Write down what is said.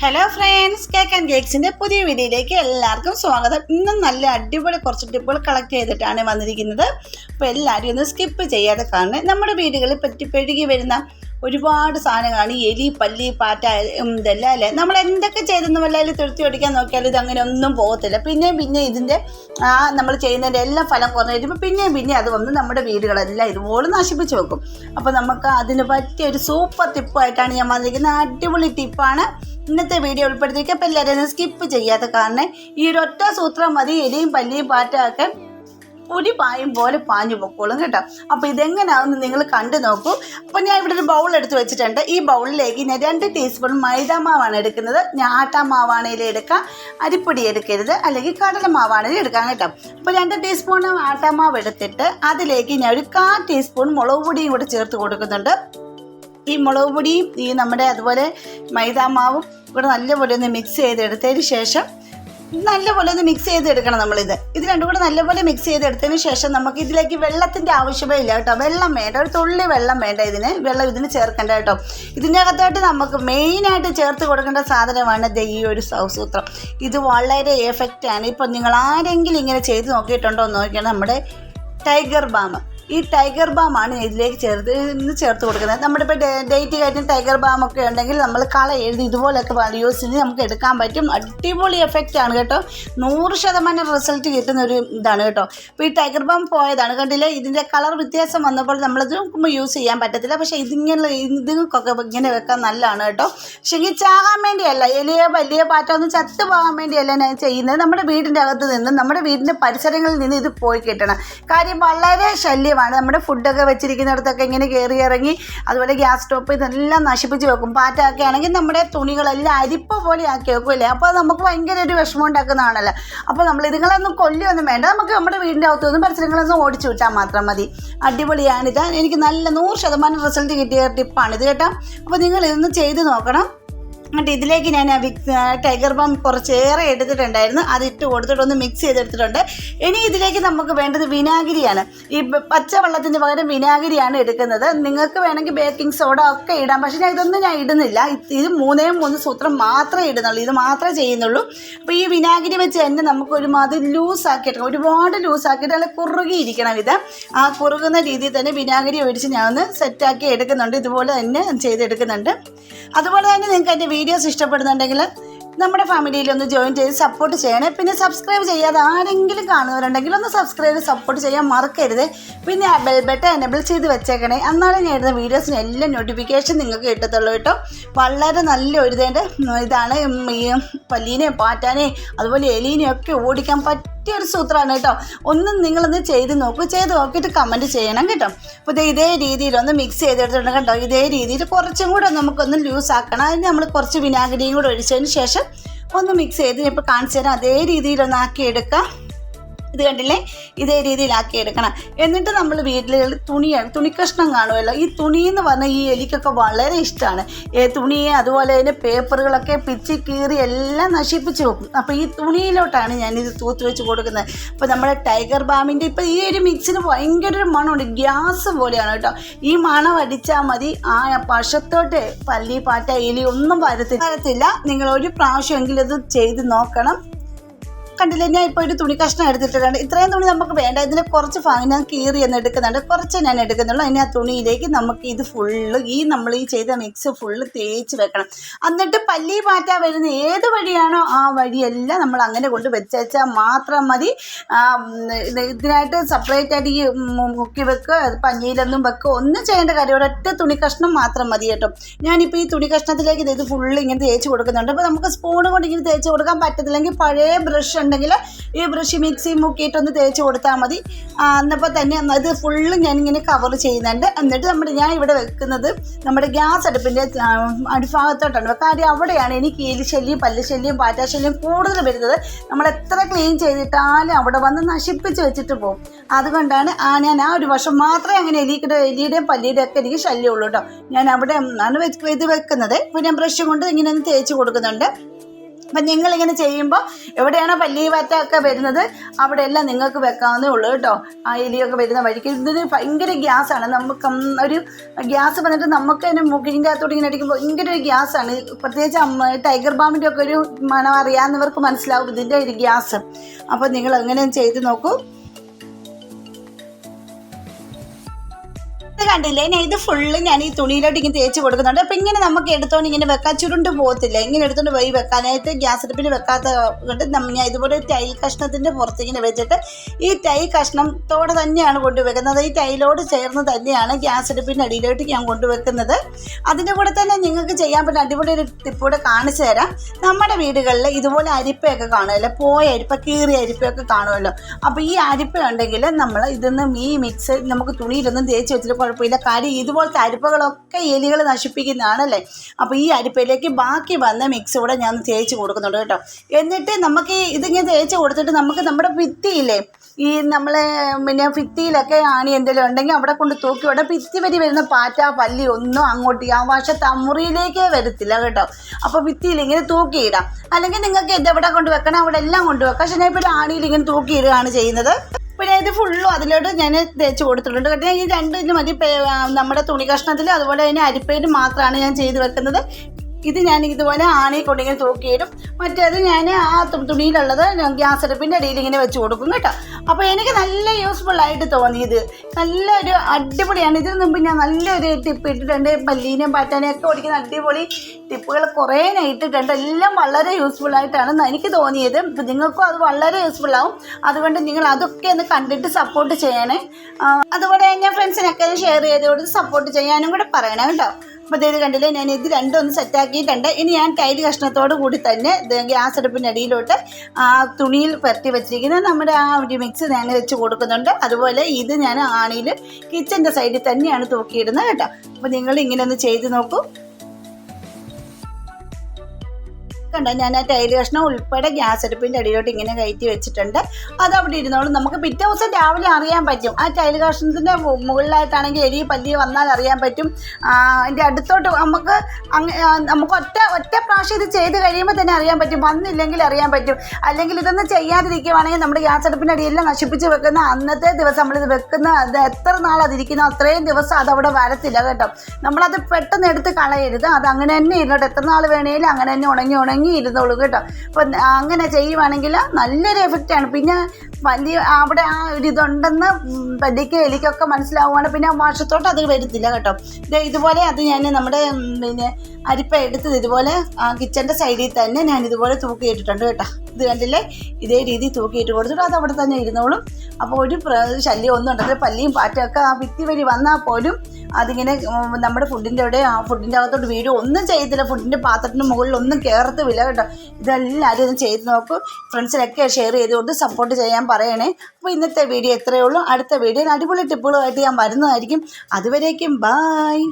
Hello friends cake and കേക്സിന്റെ പുതിയ വീഡിയോയിലേക്ക് എല്ലാവർക്കും സ്വാഗതം. ഇന്നും നല്ല അടിപൊളി കുറച്ച് ടിപ്പുകൾ കളക്ട് ചെയ്തിട്ടാണ് വന്നിരിക്കുന്നത്. അപ്പോൾ എല്ലാവരും ഒന്ന് സ്കിപ്പ് ചെയ്യാതെ കാണുന്നത് നമ്മുടെ വീടുകളിൽ പറ്റി പെരുകി വരുന്ന ഒരുപാട് സാധനങ്ങളാണ്. എലി പല്ലി പാറ്റ ഇതെല്ലാം അല്ലേ? നമ്മൾ എന്തൊക്കെ ചെയ്തെന്ന് വല്ലതിൽ തിരുത്തി ഓടിക്കാൻ നോക്കിയാലും ഇതങ്ങനെ ഒന്നും പോകത്തില്ല. പിന്നെയും പിന്നെ ഇതിന്റെ ആ നമ്മൾ ചെയ്യുന്നതിന്റെ എല്ലാം ഫലം കുറഞ്ഞു വരുമ്പോൾ പിന്നെയും പിന്നെ അത് വന്ന് നമ്മുടെ വീടുകളെല്ലാം ഇതുപോലെ നശിപ്പിച്ച് വെക്കും. അപ്പോൾ നമുക്ക് അതിന് പറ്റിയ ഒരു സൂപ്പർ ടിപ്പായിട്ടാണ് ഞാൻ വന്നിരിക്കുന്നത്. അടിപൊളി ടിപ്പാണ്. ഇന്നത്തെ വീഡിയോ ഉൾപ്പെടുത്തിയിരിക്കുക. അപ്പോൾ എല്ലാവരും സ്കിപ്പ് ചെയ്യാത്ത കാരണം ഈ ഒരു ഒറ്റ സൂത്രം മതി. എലിയും പല്ലിയും പാറ്റൊക്കെ ഒരു പായും പോലെ പാഞ്ഞു പൊക്കോളും കേട്ടോ. അപ്പോൾ ഇതെങ്ങനെയാണെന്ന് നിങ്ങൾ കണ്ടു നോക്കൂ. അപ്പോൾ ഞാൻ ഇവിടെ ഒരു ബൗൾ എടുത്ത് വെച്ചിട്ടുണ്ട്. ഈ ബൗളിലേക്ക് ഞാൻ രണ്ട് ടീസ്പൂൺ മൈദ മാവാണ് എടുക്കുന്നത്. ഞാൻ ആട്ടാ മാവാണേൽ എടുക്കാം. അരിപ്പൊടി എടുക്കരുത്. അല്ലെങ്കിൽ കടല മാവാണേലും എടുക്കാം കേട്ടോ. അപ്പോൾ രണ്ട് ടീസ്പൂൺ ആട്ടാ മാവ് എടുത്തിട്ട് അതിലേക്ക് ഞാൻ ഒരു കാ ടീസ്പൂൺ മുളക് പൊടിയും കൂടെ ചേർത്ത് കൊടുക്കുന്നുണ്ട്. ഈ മുളക് പൊടിയും ഈ നമ്മുടെ അതുപോലെ മൈദാമാവും ഇവിടെ നല്ലപോലെ ഒന്ന് മിക്സ് ചെയ്തെടുത്തതിന് ശേഷം നല്ലപോലെ ഒന്ന് മിക്സ് ചെയ്തെടുക്കണം നമ്മളിത്. ഇത് രണ്ടും കൂടെ നല്ലപോലെ മിക്സ് ചെയ്തെടുത്തതിന് ശേഷം നമുക്ക് ഇതിലേക്ക് വെള്ളത്തിന്റെ ആവശ്യമേ ഇല്ല കേട്ടോ. വെള്ളം വേണ്ട. ഒരു തുള്ളി വെള്ളം വേണ്ട ഇതിന്. വെള്ളം ഇതിന് ചേർക്കേണ്ട കേട്ടോ. ഇതിന്റെ അകത്തായിട്ട് നമുക്ക് മെയിനായിട്ട് ചേർത്ത് കൊടുക്കേണ്ട സാധനമാണ് ദേ ഈ ഒരു സൗസൂത്രം. ഇത് വളരെ എഫക്റ്റാണ് ഇപ്പം നിങ്ങൾ ആരെങ്കിലും ഇങ്ങനെ ചെയ്ത് നോക്കിയിട്ടുണ്ടോ എന്ന് നോക്കിയാൽ നമ്മുടെ ടൈഗർ ബാം ഈ ടൈഗർ ബാം ആണ് ഇതിലേക്ക് ചേർത്ത് ഇന്ന് ചേർത്ത് കൊടുക്കുന്നത്. നമ്മുടെ ഇപ്പോൾ ഡേറ്റ് കഴിഞ്ഞ ടൈഗർ ബാം ഒക്കെ ഉണ്ടെങ്കിൽ നമ്മൾ കള എഴുതി ഇതുപോലൊക്കെ യൂസ് ചെയ്ത് നമുക്ക് എടുക്കാൻ പറ്റും. അടിപൊളി എഫക്റ്റ് ആണ് കേട്ടോ. നൂറ് ശതമാനം റിസൾട്ട് കിട്ടുന്ന ഒരു ഇതാണ് കേട്ടോ. ഇപ്പോൾ ഈ ടൈഗർ ബാം പോയതാണ്. കണ്ടില്ലേ? ഇതിന്റെ കളർ വ്യത്യാസം വന്നപ്പോൾ നമ്മളത് യൂസ് ചെയ്യാൻ പറ്റത്തില്ല. പക്ഷേ ഇതിങ്ങനെ ഇതുങ്ങൾക്കൊക്കെ ഇങ്ങനെ വെക്കാൻ നല്ലതാണ് കേട്ടോ. പക്ഷേ ഈ ചാകാൻ വേണ്ടിയല്ല. എലിയ വലിയ പാറ്റൊന്നും ചത്തു പോകാൻ വേണ്ടിയല്ല ഞാൻ ചെയ്യുന്നത്. നമ്മുടെ വീടിന്റെ അകത്ത് നിന്ന് നമ്മുടെ വീടിന്റെ പരിസരങ്ങളിൽ നിന്ന് ഇത് പോയി കിട്ടണം. കാര്യം വളരെ ശല്യമാണ് നമ്മുടെ ഫുഡൊക്കെ വെച്ചിരിക്കുന്നിടത്തൊക്കെ ഇങ്ങനെ കയറി ഇറങ്ങി അതുപോലെ ഗ്യാസ് സ്റ്റോപ്പ് ഇതെല്ലാം നശിപ്പിച്ച് വെക്കും. പാറ്റൊക്കെ ആണെങ്കിൽ നമ്മുടെ തുണികളെല്ലാം അരിപ്പ പോലെ ആക്കി വെക്കുമല്ലേ അപ്പോൾ അത് നമുക്ക് ഭയങ്കര ഒരു വിഷമം ഉണ്ടാക്കുന്നതാണല്ലോ അപ്പോൾ നമ്മൾ ഇതുങ്ങളൊന്നും കൊല്ലുമൊന്നും വേണ്ട. നമുക്ക് നമ്മുടെ വീടിന്റെ അകത്തൊന്നും പരിസരങ്ങളൊന്നും ഓടിച്ചു വിട്ടാൽ മാത്രം മതി. അടിപൊളിയാണിത് എനിക്ക് നല്ല നൂറ് ശതമാനം റിസൾട്ട് കിട്ടിയ ടിപ്പാണിത് കേട്ടോ. അപ്പോൾ നിങ്ങൾ ഇതൊന്ന് ചെയ്ത് നോക്കണം. എന്നിട്ട് ഇതിലേക്ക് ഞാൻ ടൈഗർ ബാം കുറച്ചേറെ എടുത്തിട്ടുണ്ടായിരുന്നു. അത് ഇട്ട് കൊടുത്തിട്ട് ഒന്ന് മിക്സ് ചെയ്തെടുത്തിട്ടുണ്ട്. ഇനി ഇതിലേക്ക് നമുക്ക് വേണ്ടത് വിനാഗിരിയാണ്. ഈ പച്ച പച്ചവെള്ളത്തിന് പകരം വിനാഗിരിയാണ് എടുക്കുന്നത്. നിങ്ങൾക്ക് വേണമെങ്കിൽ ബേക്കിംഗ് സോഡ ഒക്കെ ഇടാം. പക്ഷേ ഞാൻ ഇതൊന്നും ഞാൻ ഇടുന്നില്ല. ഇത് മൂന്നേ മൂന്ന് സൂത്രം മാത്രമേ ഇടുന്നുള്ളൂ. ഇത് മാത്രമേ ചെയ്യുന്നുള്ളൂ. അപ്പോൾ ഈ വിനാഗിരി വെച്ച് തന്നെ നമുക്ക് ഒരുമാതിരി ലൂസാക്കി എടുക്കണം ഒരുപാട് ലൂസാക്കിയിട്ട് നല്ല കുറുകിയിരിക്കണം ഇത്. ആ കുറുകുന്ന രീതിയിൽ തന്നെ വിനാഗിരി ഒഴിച്ച് ഞാൻ ഒന്ന് സെറ്റാക്കി എടുക്കുന്നുണ്ട്. ഇതുപോലെ തന്നെ ചെയ്തെടുക്കുന്നുണ്ട്. അതുപോലെ തന്നെ നിങ്ങൾക്ക് എന്റെ വീഡിയോസ് ഇഷ്ടപ്പെടുന്നുണ്ടെങ്കിൽ നമ്മുടെ ഫാമിലിയിൽ ഒന്ന് ജോയിൻ ചെയ്ത് സപ്പോർട്ട് ചെയ്യണേ. പിന്നെ സബ്സ്ക്രൈബ് ചെയ്യാതെ ആരെങ്കിലും കാണുന്നവരുണ്ടെങ്കിൽ ഒന്ന് സബ്സ്ക്രൈബ് സപ്പോർട്ട് ചെയ്യാൻ മറക്കരുത്. പിന്നെ ബെൽ ബട്ടൺ എനബിൾ ചെയ്ത് വെച്ചേക്കണേ. എന്നാലും ഞാൻ ഇടുന്ന വീഡിയോസിന് എല്ലാം നോട്ടിഫിക്കേഷൻ നിങ്ങൾക്ക് കിട്ടത്തുള്ളൂ കേട്ടോ. വളരെ നല്ല ഒരു ഇതാണ്. ഈ പല്ലീനെയും പാറ്റാനെയും അതുപോലെ എലീനെയും ഒക്കെ ഓടിക്കാൻ പറ്റും പറ്റിയൊരു സൂത്രമാണ് കേട്ടോ. ഒന്നും നിങ്ങളൊന്ന് ചെയ്ത് നോക്കൂ. ചെയ്ത് നോക്കിയിട്ട് കമന്റ് ചെയ്യണം കേട്ടോ. അപ്പോൾ ഇത് ഇതേ രീതിയിലൊന്ന് മിക്സ് ചെയ്തെടുത്തിട്ടുണ്ട് കേട്ടോ. ഇതേ രീതിയിൽ കുറച്ചും കൂടെ നമുക്കൊന്ന് ലൂസ് ആക്കണം. അതിന് നമ്മൾ കുറച്ച് വിനാഗിരിയും കൂടെ ഒഴിച്ചതിന് ശേഷം ഒന്ന് മിക്സ് ചെയ്ത് ഇപ്പോൾ കാണിച്ചു തരാം. അതേ രീതിയിലൊന്ന് ആക്കി എടുക്കാം. ഇത് കണ്ടില്ലേ? ഇതേ രീതിയിലാക്കി എടുക്കണം. എന്നിട്ട് നമ്മൾ വീട്ടിൽ തുണിയാണ് തുണിക്കഷ്ണം കാണുമല്ലോ. ഈ തുണി എന്ന് പറഞ്ഞാൽ ഈ എലിക്കൊക്കെ വളരെ ഇഷ്ടമാണ് തുണി അതുപോലെ തന്നെ പേപ്പറുകളൊക്കെ പിച്ചി കീറി എല്ലാം നശിപ്പിച്ച് വെക്കും. അപ്പോൾ ഈ തുണിയിലോട്ടാണ് ഞാനിത് തൂത്ത് വെച്ച് കൊടുക്കുന്നത്. അപ്പോൾ നമ്മുടെ ടൈഗർ ബാമിന്റെ ഇപ്പോൾ ഈ ഒരു മിക്സിന് ഭയങ്കര ഒരു മണമുണ്ട്. ഗ്യാസ് പോലെയാണ് കേട്ടോ. ഈ മണം അടിച്ചാൽ മതി. ആ പശത്തോട്ട് പല്ലി പാറ്റ എലി ഒന്നും വരത്തില്ല വരത്തില്ല. നിങ്ങൾ ഒരു പ്രാവശ്യമെങ്കിലും ഇത് ചെയ്ത് നോക്കണം. കണ്ടില്ലേ ഞാൻ ഇപ്പോൾ ഒരു തുണി കഷ്ണം എടുത്തിട്ടുണ്ട് ഇത്രയും തുണി നമുക്ക് വേണ്ട. ഇതിനെ കുറച്ച് ഭാഗം ഞാൻ കീറി എന്ന് എടുക്കുന്നുണ്ട്. കുറച്ച് ഞാൻ എടുക്കുന്നുള്ളൂ. ഇനി ആ തുണിയിലേക്ക് നമുക്ക് ഇത് ഫുള്ള് ഈ നമ്മൾ ഈ ചെയ്ത മിക്സ് ഫുള്ള് തേച്ച് വെക്കണം. എന്നിട്ട് പല്ലി മാറ്റാൻ വരുന്ന ഏത് വഴിയാണോ ആ വഴിയെല്ലാം നമ്മൾ അങ്ങനെ കൊണ്ട് വെച്ചാൽ മാത്രം മതി. ഇതിനായിട്ട് സെപ്പറേറ്റ് ആയിട്ട് ഈ മുക്കി വെക്കുക പഞ്ഞിയിലൊന്നും വെക്കുക ഒന്നും ചെയ്യേണ്ട കാര്യം ഒരൊറ്റ തുണി കഷ്ണം മാത്രം മതി കേട്ടോ. ഞാനിപ്പോൾ ഈ തുണി കഷ്ണത്തിലേക്ക് ഇത് ഫുള്ള് ഇങ്ങനെ തേച്ച് കൊടുക്കുന്നുണ്ട്. അപ്പോൾ നമുക്ക് സ്പൂൺ കൊണ്ട് ഇങ്ങനെ തേച്ച് കൊടുക്കാൻ പറ്റത്തില്ലെങ്കിൽ പഴയ ബ്രഷ് ഉണ്ടെങ്കിൽ ഈ ബ്രഷ് മിക്സി മുക്കിയിട്ടൊന്ന് തേച്ച് കൊടുത്താൽ മതി. എന്നപ്പോൾ തന്നെ അത് ഫുള്ള് ഞാനിങ്ങനെ കവർ ചെയ്യുന്നുണ്ട്. എന്നിട്ട് നമ്മുടെ ഞാൻ ഇവിടെ വെക്കുന്നത് നമ്മുടെ ഗ്യാസ് അടുപ്പിന്റെ അടിഭാഗത്തോട്ടാണ്. കാര്യം അവിടെയാണ് എനിക്ക് എലിശല്യം ശല്യം പല്ല് ശല്യം പാറ്റാ കൂടുതൽ വരുന്നത്. നമ്മൾ എത്ര ക്ലീൻ ചെയ്തിട്ടാലും അവിടെ വന്ന് നശിപ്പിച്ച് വെച്ചിട്ട് പോകും. അതുകൊണ്ടാണ് ആ ഞാൻ ആ ഒരു വർഷം മാത്രമേ അങ്ങനെ എലിയുടെ എലിയുടെയും പല്ലിയുടെയും ഒക്കെ എനിക്ക് ശല്യമുള്ളൂ കേട്ടോ. ഞാൻ അവിടെ ആണ് ഇത് വെക്കുന്നത്. അപ്പോൾ ഞാൻ ബ്രഷ് കൊണ്ട് ഇങ്ങനെ ഒന്ന് തേച്ച് കൊടുക്കുന്നുണ്ട്. അപ്പം നിങ്ങളിങ്ങനെ ചെയ്യുമ്പോൾ എവിടെയാണോ പല്ലി ഒക്കെ വരുന്നത് അവിടെയെല്ലാം നിങ്ങൾക്ക് വെക്കാവുന്നേ ഉള്ളൂ കേട്ടോ. ആ എലിയൊക്കെ വരുന്ന വഴിക്ക്. ഇതിന് ഭയങ്കര ഗ്യാസാണ്. നമുക്ക് ഒരു ഗ്യാസ് വന്നിട്ട് നമുക്ക് തന്നെ മുകളിന്റെ അകത്തോട്ട് ഇങ്ങനെ അടിക്കുമ്പോൾ ഭയങ്കര ഒരു ഗ്യാസാണ്. പ്രത്യേകിച്ച് അമ്മ ടൈഗർ ബാമിന്റെ ഒക്കെ ഒരു മണം അറിയാവുന്നവർക്ക് മനസ്സിലാവും ഇതിന്റെ ഒരു ഗ്യാസ്. അപ്പോൾ നിങ്ങൾ അങ്ങനെ ചെയ്ത് നോക്കൂ. കണ്ടില്ലേ? ഞാൻ ഇത് ഫുള്ള് ഞാൻ ഈ തുണിയിലോട്ട് ഇങ്ങനെ തേച്ച് കൊടുക്കുന്നുണ്ട്. അപ്പം ഇങ്ങനെ നമുക്ക് എടുത്തോണ്ട് ഇങ്ങനെ വെക്കാൻ ചുരുണ്ട് പോകത്തില്ല. ഇങ്ങനെ എടുത്തോണ്ട് പോയി വെക്കാനായിട്ട് ഗ്യാസ് അടുപ്പിൽ വെക്കാത്ത കൊണ്ട് ഞാൻ ഇതുപോലെ തൈ ടൈൽ കഷ്ണത്തിന്റെ പുറത്ത് ഇങ്ങനെ വെച്ചിട്ട് ഈ തൈ കഷ്ണത്തോടെ തന്നെയാണ് കൊണ്ടുവെക്കുന്നത് ഈ ടൈലോട് ചേർന്ന് തന്നെയാണ് ഗ്യാസ് അടുപ്പിന്റെ അടിയിലോട്ട് ഞാൻ കൊണ്ടുവെക്കുന്നത് അതിന്റെ കൂടെ തന്നെ നിങ്ങൾക്ക് ചെയ്യാൻ പറ്റുന്ന അടിപൊളി ഒരു ടിപ്പ് കൂടെ കാണിച്ചു തരാം. നമ്മുടെ വീടുകളിൽ ഇതുപോലെ അരിപ്പയൊക്കെ കാണുമല്ലോ? പോയ അരിപ്പ കീറിയ അരിപ്പയൊക്കെ കാണുമല്ലോ? അപ്പോൾ ഈ അരിപ്പ ഉണ്ടെങ്കിൽ നമ്മൾ ഇതിന്ന് ഈ മിക്സ് നമുക്ക് തുണിയിലൊന്നും തേച്ച് വെച്ചിട്ട് കുഴപ്പമില്ല കാര്യം ഇതുപോലത്തെ അരിപ്പകളൊക്കെ എലികൾ നശിപ്പിക്കുന്നതാണല്ലേ? അപ്പോൾ ഈ അരിപ്പയിലേക്ക് ബാക്കി വന്ന മിക്സ് കൂടെ ഞാൻ തേച്ച് കൊടുക്കുന്നുണ്ട് കേട്ടോ. എന്നിട്ട് നമുക്ക് ഇതിങ്ങനെ തേച്ച് കൊടുത്തിട്ട് നമുക്ക് നമ്മുടെ ഭിത്തിയില്ലേ ഈ നമ്മളെ പിന്നെ ഭിത്തിയിലൊക്കെ ആണി എന്തെങ്കിലും ഉണ്ടെങ്കിൽ അവിടെ കൊണ്ട് തൂക്കി അവിടെ ഭിത്തി വരി വരുന്ന പാറ്റ പല്ലി ഒന്നും അങ്ങോട്ട് ആ വശത്ത് ആ മുറിയിലേക്കേ വരത്തില്ല കേട്ടോ. അപ്പോൾ ഭിത്തിയിൽ ഇങ്ങനെ തൂക്കിയിടാം അല്ലെങ്കിൽ നിങ്ങൾക്ക് എവിടെ കൊണ്ട് വെക്കണം അവിടെ എല്ലാം കൊണ്ട് വെക്കാം. പക്ഷേ ഞാൻ ഇപ്പോൾ ആണിയിൽ ഇങ്ങനെ തൂക്കിയിടുകയാണ് ചെയ്യുന്നത്. പിന്നെ ഇത് ഫുള്ളും അതിലോട്ട് ഞാൻ തേച്ച് കൊടുത്തിട്ടുണ്ട്. കേട്ടോ ഈ രണ്ട് ഇതിന് മതി നമ്മുടെ തുണി കഷ്ണത്തിൽ അതുപോലെ തന്നെ അരിപ്പയിൽ മാത്രമാണ് ഞാൻ ചെയ്ത് വെക്കുന്നത്. ഇത് ഞാൻ ഇതുപോലെ ആണി കൊണ്ടിങ്ങനെ തൂക്കിയിടും. മറ്റേത് ഞാൻ ആ തുണിയിലുള്ളത് ഗ്യാസ് അടുപ്പിന്റെ അടിയിൽ ഇങ്ങനെ വെച്ച് കൊടുക്കും കേട്ടോ. അപ്പോൾ എനിക്ക് നല്ല യൂസ്ഫുൾ ആയിട്ട് തോന്നി തോന്നിയത്. നല്ലൊരു അടിപൊളിയാണ്. ഇതിന് മുമ്പ് ഞാൻ നല്ലൊരു ടിപ്പ് ഇട്ടിട്ടുണ്ട്. പല്ലീനെയും പാറ്റാനെയും ഒക്കെ ഓടിക്കുന്ന അടിപൊളി ടിപ്പുകൾ കുറേ ഇട്ടിട്ടുണ്ട്. എല്ലാം വളരെ യൂസ്ഫുൾ ആയിട്ടാണ് എനിക്ക് തോന്നിയത്. നിങ്ങൾക്കും അത് വളരെ യൂസ്ഫുൾ ആവും. അതുകൊണ്ട് നിങ്ങൾ അതൊക്കെ ഒന്ന് കണ്ടിട്ട് സപ്പോർട്ട് ചെയ്യണേ. അതുപോലെ ഞാൻ ഫ്രണ്ട്സിനൊക്കെ ഷെയർ ചെയ്ത് കൊടുത്ത് സപ്പോർട്ട് ചെയ്യാനും കൂടെ പറയണം കേട്ടോ. അപ്പോൾ കണ്ടില്ലേ? ഞാൻ ഇത് രണ്ടും ഒന്ന് സെറ്റാക്കിയിട്ടുണ്ട് ഇനി ഞാൻ കയ്യിൽ കഷ്ണത്തോട് കൂടി തന്നെ ഗ്യാസ് അടുപ്പിന്റെ അടിയിലോട്ട് ആ തുണിയിൽ പരത്തി വെച്ചിരിക്കുന്ന നമ്മുടെ ആ ഒരു മിക്സ് ഞാൻ വെച്ച് കൊടുക്കുന്നുണ്ട്. അതുപോലെ ഇത് ഞാൻ ആണിയിൽ കിച്ചന്റെ സൈഡിൽ തന്നെയാണ് തൂക്കിയിടുന്നത് കേട്ടോ. അപ്പോൾ നിങ്ങൾ ഇങ്ങനെ ഒന്ന് ചെയ്ത് നോക്കൂ. കണ്ടോ? ഞാൻ ആ തൈര് കഷ്ണം ഉൾപ്പെടെ ഗ്യാസ് അടുപ്പിന്റെ അടിയിലോട്ട് ഇങ്ങനെ കയറ്റി വെച്ചിട്ടുണ്ട്. അത് അവിടെ ഇരുന്നോളും. നമുക്ക് പിറ്റേ ദിവസം രാവിലെ അറിയാൻ പറ്റും. ആ തൈര് കഷ്ണത്തിന്റെ മുകളിലായിട്ടാണെങ്കിൽ എലി പല്ലി വന്നാൽ അറിയാൻ പറ്റും. അതിന്റെ അടുത്തോട്ട് നമുക്ക് നമുക്ക് ഒറ്റ ഒറ്റ പ്രാവശ്യം ഇത് ചെയ്ത് കഴിയുമ്പോൾ തന്നെ അറിയാൻ പറ്റും. വന്നില്ലെങ്കിൽ അറിയാൻ പറ്റും. അല്ലെങ്കിൽ ഇതൊന്നും ചെയ്യാതിരിക്കുവാണെങ്കിൽ നമ്മുടെ ഗ്യാസ് അടുപ്പിന്റെ അടിയെല്ലാം നശിപ്പിച്ച് വെക്കുന്ന അന്നത്തെ ദിവസം നമ്മളിത് വെക്കുന്ന അത് എത്ര നാൾ അതിരിക്കുന്നോ അത്രയും ദിവസം അതവിടെ വരത്തില്ല കേട്ടോ. നമ്മളത് പെട്ടെന്ന് എടുത്ത് കളയരുത്. അത് അങ്ങനെ തന്നെ ഇരുന്നോട്ടെ. എത്ര നാൾ വേണേലും അങ്ങനെ തന്നെ ഉണങ്ങി ഉണങ്ങി ഇരുന്നോളൂ കേട്ടോ. അപ്പം അങ്ങനെ ചെയ്യുവാണെങ്കിൽ നല്ലൊരു എഫക്റ്റ് ആണ്. പിന്നെ വലിയ അവിടെ ആ ഒരു ഇതുണ്ടെന്ന് പല്ലിക്ക് എലിക്കൊക്കെ മനസ്സിലാവുകയാണ് പിന്നെ വർഷത്തോട്ട് അത് വരത്തില്ല കേട്ടോ. ഇതുപോലെ അത് ഞാൻ നമ്മുടെ പിന്നെ അരിപ്പ എടുത്തത് ഇതുപോലെ കിച്ചന്റെ സൈഡിൽ തന്നെ ഞാൻ ഇതുപോലെ തൂക്കിയിട്ടിട്ടുണ്ട് കേട്ടോ. ഇത് കണ്ടില്ലേ? ഇതേ രീതി തൂക്കിയിട്ട് കൊടുത്തിട്ട് അത് അവിടെ തന്നെ ഇരുന്നോളും. അപ്പോൾ ഒരു ശല്യം ഒന്നും ഉണ്ടല്ലോ പല്ലിയും പാറ്റൊക്കെ ആ ഭിത്തി വഴി വന്നാൽ പോലും അതിങ്ങനെ നമ്മുടെ ഫുഡിന്റെ അവിടെ ആ ഫുഡിന്റെ അകത്തോട്ട് വീഴും. ഒന്നും ചെയ്തില്ല ഫുഡിന്റെ പാത്രത്തിന് മുകളിൽ ഒന്നും കയറത്തുമില്ല കേട്ടോ. ഇതെല്ലാവരും ഒന്ന് ചെയ്ത് നോക്കും. ഫ്രണ്ട്സിനൊക്കെ ഷെയർ ചെയ്തുകൊണ്ട് സപ്പോർട്ട് ചെയ്യാൻ പറയണേ. അപ്പോൾ ഇന്നത്തെ വീഡിയോ എത്രയേ ഉള്ളൂ. അടുത്ത വീഡിയോയിൽ അടിപൊളി ടിപ്പുകളുമായിട്ട് ഞാൻ വരുന്നതായിരിക്കും. അതുവരേക്കും ബായ്